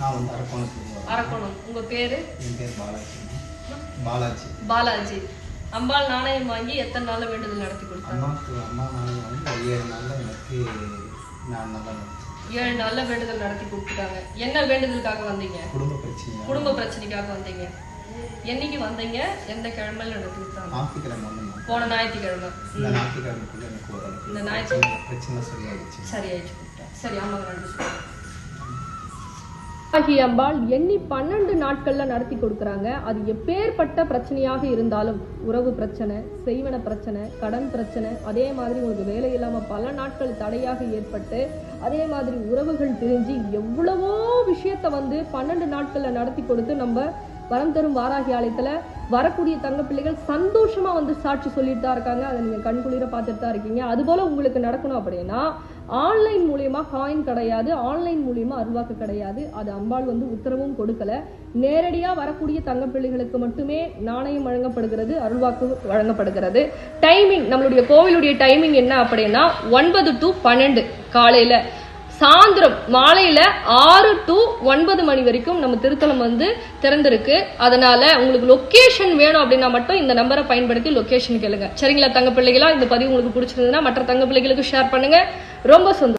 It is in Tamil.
நான் வந்து அரக்கோணத்துலேருந்து வரேன் அரக்கோணம். உங்க பேரு? என் பேர் பாலாஜி. பாலாஜி. பாலாஜி. அம்பாள் நாணயம் வாங்கி எத்தனை நாள்ல வேண்டுதல் நடத்தி கொடுத்தாங்க? அம்மாவுக்கு அம்மா வந்து ஒரு ஏழு நாளில் எனக்கு நான் நல்லா ஏழு நாள்ல வேண்டுதல் நடத்தி கொடுத்துட்டாங்க. என்ன வேண்டுதலுக்காக வந்தீங்க? குடும்ப பிரச்சனை குடும்ப பிரச்சனைக்காக வந்தீங்க. என்னைக்கு வந்தீங்க? எந்த கிழமையில நடத்தி கொடுத்தாங்க? ஞாயிற்றுக்கிழமை போன ஞாயிற்றுக்கிழமை. இந்த ஞாயிற்றுக்கிழமைக்குள்ள எனக்கு இந்த ஞாயிற்றுக்கிழமை பிரச்சனை சரியாயிடுச்சு. சரியாயிடுச்சு. கொடுத்தேன் சரி ஆமாங்க நன்றி சொல்லுங்க ஆகி அம்பாள் எண்ணி பன்னெண்டு நாட்கள்ல நடத்தி கொடுக்குறாங்க. அது எப்பேற்பட்ட பிரச்சனையாக இருந்தாலும் உறவு பிரச்சனை செய்வன பிரச்சனை கடன் பிரச்சனை அதே மாதிரி உங்களுக்கு வேலை இல்லாம பல நாட்கள் தடையாக ஏற்பட்டு அதே மாதிரி உறவுகள் தெரிஞ்சு எவ்வளவோ விஷயத்த வந்து பன்னெண்டு நாட்கள்ல நடத்தி கொடுத்து நம்ம வரம் தரும் வாராகி ஆலயத்துல வரக்கூடிய தங்க பிள்ளைகள் சந்தோஷமா வந்து சாட்சி சொல்லிட்டு தான் இருக்காங்க. அதை நீங்க கண்குளிர பார்த்துட்டு தான் இருக்கீங்க. அதுபோல் உங்களுக்கு நடக்கணும் அப்படின்னா ஆன்லைன் மூலியமா காயின் கிடையாது ஆன்லைன் மூலியமா அருவாக்கு கிடையாது. அது அம்பாள் வந்து உத்தரவும் கொடுக்கல. நேரடியா வரக்கூடிய தங்க பிள்ளைகளுக்கு மட்டுமே நாணயம் வழங்கப்படுகிறது அருள்வாக்கு வழங்கப்படுகிறது. டைமிங் நம்மளுடைய கோவிலுடைய டைமிங் என்ன அப்படின்னா ஒன்பது டு பன்னெண்டு காலையில. சாயந்தரம் மாலையில் ஆறு டு ஒன்பது மணி வரைக்கும் நம்ம திருத்தலம் வந்து திறந்திருக்கு. அதனால உங்களுக்கு லொக்கேஷன் வேணும் அப்படின்னா மட்டும் இந்த நம்பரை பயன்படுத்தி லொக்கேஷன் கேளுங்க. சரிங்களா தங்க பிள்ளைகளா? இந்த பதிவு உங்களுக்கு பிடிச்சிருந்ததுன்னா மற்ற தங்க பிள்ளைகளுக்கு ஷேர் பண்ணுங்க. ரொம்ப சந்தோஷம்.